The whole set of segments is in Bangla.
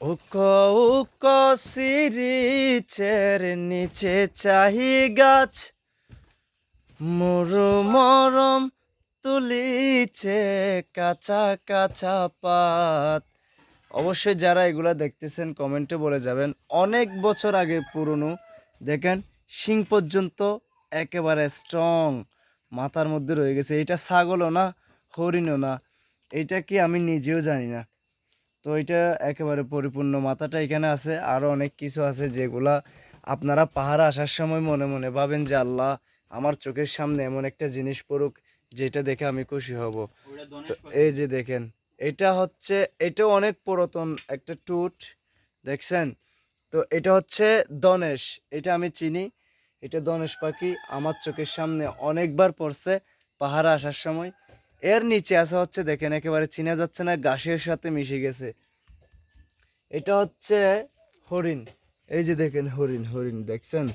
উক উক সিরিচের নিচে চাহি গাছ, মরু মরম তুলিছে কাঁচা কাঁচা পাত। অবশ্যই যারা এগুলা দেখতেছেন কমেন্টে বলে যাবেন। অনেক বছর আগে পুরনো, দেখেন, শিং পর্যন্ত একেবারে স্ট্রং মাথার মধ্যে রয়ে গেছে। এটা ছাগলও না, হরিণও না। এটা কি আমি নিজেও জানি না। তো এটা একেবারে পরিপূর্ণ মাথাটা এখানে আছে। আরও অনেক কিছু আছে যেগুলা আপনারা পাহাড়ে আসার সময় মনে মনে ভাবেন যে আল্লাহ আমার চোখের সামনে এমন একটা জিনিস পড়ুক যেটা দেখে আমি খুশি হব। তো এই যে দেখেন এটা হচ্ছে এটাও অনেক পুরাতন একটা টুট দেখছেন? তো এটা হচ্ছে দনেশ এটা আমি চিনি। এটা দনেশ পাখি আমার চোখের সামনে অনেকবার পড়ছে পাহাড়ে আসার সময়। এর নিচে আসা হচ্ছে, দেখেন, একেবারে চিনা যাচ্ছে না, ঘাসের সাথে মিশে গেছে। এটা হচ্ছে হরিণ। এই যে দেখেন, হরিণ হরিণ, দেখছেন?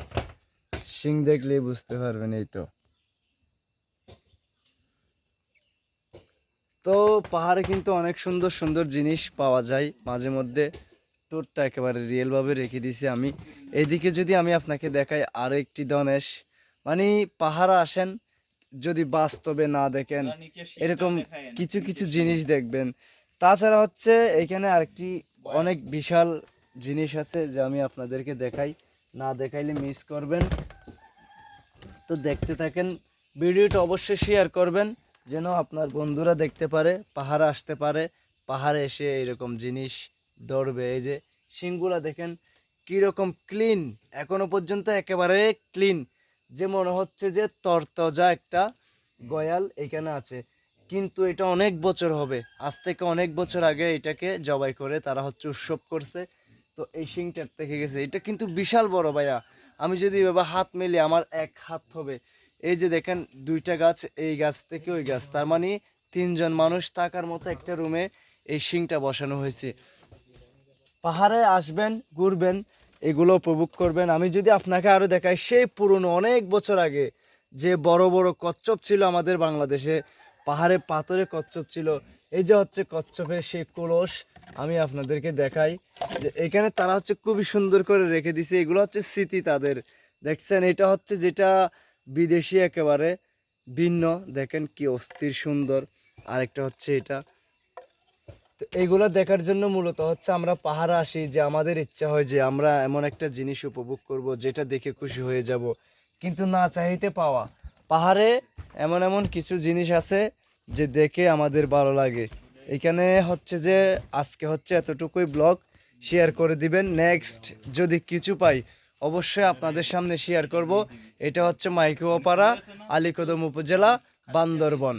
শিং দেখলেই বুঝতে পারবেন এই তো। তো পাহাড়ে কিন্তু অনেক সুন্দর সুন্দর জিনিস পাওয়া যায়। মাঝে মধ্যে টুরটা একেবারে রিয়েলভাবে রেখে দিছি আমি। এদিকে যদি আমি আপনাকে দেখাই আরও একটি দনেশ মানে পাহাড়ে আসেন যদি বাস্তবে না দেখেন এরকম কিছু কিছু জিনিস দেখবেন। তাছাড়া হচ্ছে এখানে আরেকটি অনেক বিশাল জিনিস আছে যে আমি আপনাদেরকে দেখাই। না দেখাইলে মিস করবেন। তো দেখতে থাকেন ভিডিওটা অবশ্যই শেয়ার করবেন যেন আপনার বন্ধুরা দেখতে পারে পাহাড়ে আসতে পারে পাহাড়ে এসে এরকম জিনিস ধরবে। এই যে শিংগুলা দেখেন কীরকম ক্লিন এখনও পর্যন্ত একেবারে ক্লিন যে মনে হচ্ছে যে তরতজা একটা গয়াল এখানে আছে। কিন্তু এটা অনেক বছর হবে। আজ থেকে অনেক বছর আগে এটাকে জবাই করে তারা হচ্ছে উৎসব করছে। তো এই শিংটার থেকে গেছে। এটা কিন্তু বিশাল বড় ভাইয়া। আমি যদি এভাবে হাত মেলে, আমার এক হাত হবে। এই যে দেখেন, দুইটা গাছ, এই গাছ থেকে ওই গাছ। তার মানে তিনজন মানুষ থাকার মতো একটা রুমে এই শিংটা বসানো হয়েছে। পাহাড়ে আসবেন, ঘুরবেন এগুলো উপভোগ করবেন। আমি যদি আপনাকে আরও দেখাই, সেই পুরনো অনেক বছর আগে যে বড় বড় কচ্ছপ ছিল আমাদের বাংলাদেশে, পাহাড়ে পাথরে কচ্ছপ ছিল, এই যে হচ্ছে কচ্ছপের সেই কলস, আমি আপনাদেরকে দেখাই। যে এখানে তারা হচ্ছে খুবই সুন্দর করে রেখে দিছে। এগুলো হচ্ছে স্মৃতি তাদের। দেখছেন, এটা হচ্ছে যেটা বিদেশি একেবারে ভিন্ন। দেখেন কি অস্থির সুন্দর। আরেকটা হচ্ছে এটা। তো এইগুলো দেখার জন্য মূলত হচ্ছে আমরা পাহাড়ে আসি, যে আমাদের ইচ্ছা হয় যে আমরা এমন একটা জিনিস উপভোগ করব যেটা দেখে খুশি হয়ে যাব। কিন্তু না চাইতে পাওয়া, পাহাড়ে এমন এমন কিছু জিনিস আছে যে দেখে আমাদের ভালো লাগে। এখানে হচ্ছে যে আজকে হচ্ছে এতটুকুই ব্লগ, শেয়ার করে দিবেন। নেক্সট যদি কিছু পাই, অবশ্যই আপনাদের সামনে শেয়ার করব। এটা হচ্ছে মাইকুয়াপাড়া আলীকদম উপজেলা, বান্দরবন।